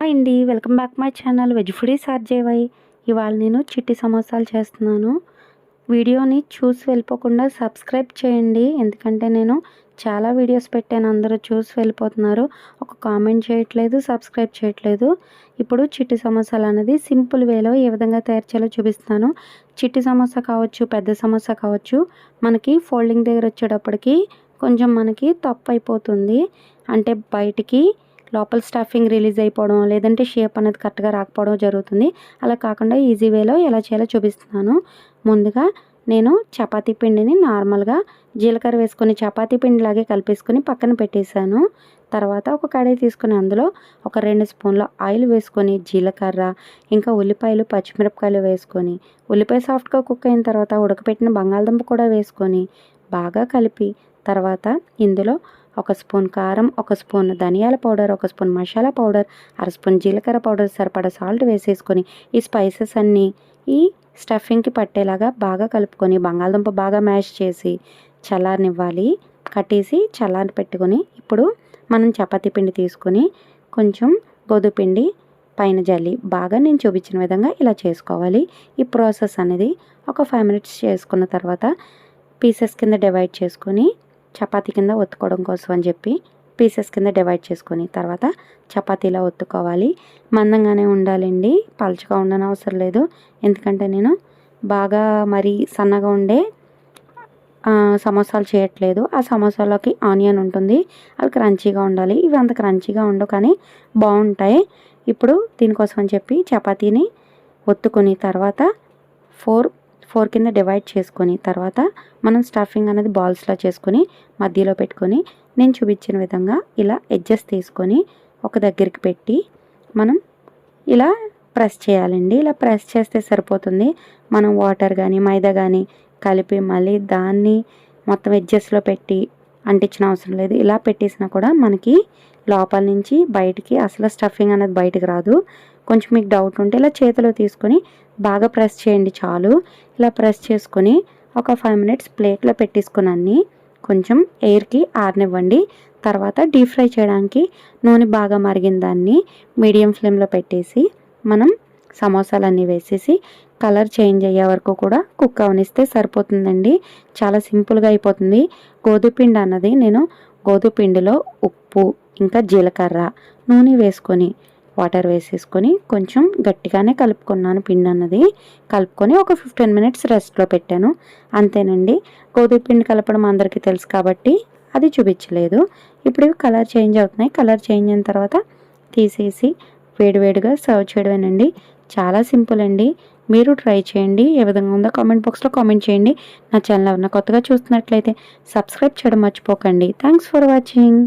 Hi అండి welcome back my channel veg foodies RJY ఇవాళ నేను చిట్టి సమోసాలు చేస్తున్నాను. వీడియోని చూసి వెళ్ళిపోకుండా సబ్స్క్రైబ్ చేయండి. ఎందుకంటే నేను చాలా వీడియోస్ పెట్టాను అందరూ చూసి వెళ్ళిపోతున్నారు. ఒక కామెంట్ చేయట్లేదు సబ్స్క్రైబ్ చేయట్లేదు. ఇప్పుడు చిట్టి సమోసాలు అనేది సింపుల్ వేలో ఏ విధంగా తయారు చేయాలో చూపిస్తాను చిట్టి సమోసా కావచ్చు పెద్ద సమోసా కావచ్చు మనకి ఫోల్డింగ్ దగ్గర వచ్చేటప్పటికి కొంచెం మనకి తప్పు అయిపోతుంది. అంటే బయటికి లోపల స్టఫింగ్ రిలీజ్ అయిపోవడం లేదంటే షేప్ అనేది కరెక్ట్గా రాకపోవడం జరుగుతుంది. అలా కాకుండా ఈజీ వేలో ఎలా చేయాలో చూపిస్తున్నాను. ముందుగా నేను చపాతీ పిండిని నార్మల్గా జీలకర్ర వేసుకొని చపాతీ పిండిలాగే కలిపేసుకొని పక్కన పెట్టేశాను. తర్వాత ఒక కడాయి తీసుకుని అందులో ఒక రెండు స్పూన్ల ఆయిల్ వేసుకొని జీలకర్ర ఇంకా ఉల్లిపాయలు పచ్చిమిరపకాయలు వేసుకొని ఉల్లిపాయ సాఫ్ట్గా కుక్ అయిన తర్వాత ఉడకపెట్టిన బంగాళదుంప కూడా వేసుకొని బాగా కలిపి తర్వాత ఇందులో ఒక స్పూన్ కారం ఒక స్పూన్ ధనియాల పౌడర్ ఒక స్పూన్ మసాలా పౌడర్ అర స్పూన్ జీలకర్ర పౌడర్ సరిపడా సాల్ట్ వేసేసుకొని ఈ స్పైసెస్ అన్నీ ఈ స్టఫింగ్కి పట్టేలాగా బాగా కలుపుకొని బంగాళదుంప బాగా మ్యాష్ చేసి చల్లారనివ్వాలి. కట్టేసి చల్లారి పెట్టుకొని ఇప్పుడు మనం చపాతీ పిండి తీసుకొని కొంచెం గోధుమ పిండి పైన జల్లి బాగా నేను చూపించిన విధంగా ఇలా చేసుకోవాలి. ఈ ప్రాసెస్ అనేది ఒక ఫైవ్ మినిట్స్ చేసుకున్న తర్వాత పీసెస్ కింద డివైడ్ చేసుకొని చపాతీ కింద ఒత్తుకోవడం కోసం అని చెప్పి పీసెస్ కింద డివైడ్ చేసుకొని తర్వాత చపాతీలా ఒత్తుకోవాలి. మందంగానే ఉండాలండి. పలుచగా ఉండని అవసరం లేదు. ఎందుకంటే నేను బాగా మరి సన్నగా ఉండే సమోసాలు చేయట్లేదు. ఆ సమోసాలోకి ఆనియన్ ఉంటుంది. అవి క్రంచీగా ఉండాలి. ఇవి అంత క్రంచీగా ఉండవు కానీ బాగుంటాయి. ఇప్పుడు దీనికోసం అని చెప్పి చపాతీని ఒత్తుకొని తర్వాత ఫోర్ ఫోర్ కింద డివైడ్ చేసుకొని తర్వాత మనం స్టఫింగ్ అనేది బాల్స్లో చేసుకొని మధ్యలో పెట్టుకొని నేను చూపించిన విధంగా ఇలా ఎడ్జెస్ తీసుకొని ఒక దగ్గరికి పెట్టి మనం ఇలా ప్రెస్ చేయాలండి. ఇలా ప్రెస్ చేస్తే సరిపోతుంది. మనం వాటర్ కానీ మైదా కానీ కలిపి మళ్ళీ దాన్ని మొత్తం ఎడ్జెస్లో పెట్టి అంటించిన అవసరం లేదు. ఇలా పెట్టేసినా కూడా మనకి లోపల నుంచి బయటికి అసలు స్టఫింగ్ అనేది బయటకు రాదు. కొంచెం మీకు డౌట్ ఉంటే ఇలా చేతిలో తీసుకొని బాగా ప్రెస్ చేయండి చాలు. ఇలా ప్రెస్ చేసుకొని ఒక ఫైవ్ మినిట్స్ ప్లేట్లో పెట్టేసుకుని కొంచెం ఎయిర్కి ఆరనివ్వండి. తర్వాత డీప్ ఫ్రై చేయడానికి నూనె బాగా మరిగిన దాన్ని మీడియం ఫ్లేమ్లో పెట్టేసి మనం సమోసాలన్నీ వేసేసి కలర్ చేంజ్ అయ్యే వరకు కూడా కుక్ అవనిస్తే సరిపోతుందండి. చాలా సింపుల్గా అయిపోతుంది. గోధుపిండి అన్నది నేను గోధుపిండిలో ఉప్పు ఇంకా జీలకర్ర నూనె వేసుకొని వాటర్ వేసేసుకొని కొంచెం గట్టిగానే కలుపుకున్నాను పిండి అన్నది. కలుపుకొని ఒక ఫిఫ్టీన్ మినిట్స్ రెస్ట్లో పెట్టాను. అంతేనండి. గోధుమ పిండి కలపడం అందరికీ తెలుసు కాబట్టి అది చూపించలేదు. ఇప్పుడు ఇవి కలర్ చేంజ్ అవుతున్నాయి. కలర్ చేంజ్ అయిన తర్వాత తీసేసి వేడివేడిగా సర్వ్ చేయడమేనండి. చాలా సింపుల్ అండి. మీరు ట్రై చేయండి. ఏ విధంగా ఉందో కామెంట్ బాక్స్లో కామెంట్ చేయండి. నా ఛానల్ ఎవరన్నా కొత్తగా చూస్తున్నట్లయితే సబ్స్క్రైబ్ చేయడం మర్చిపోకండి. Thanks for watching.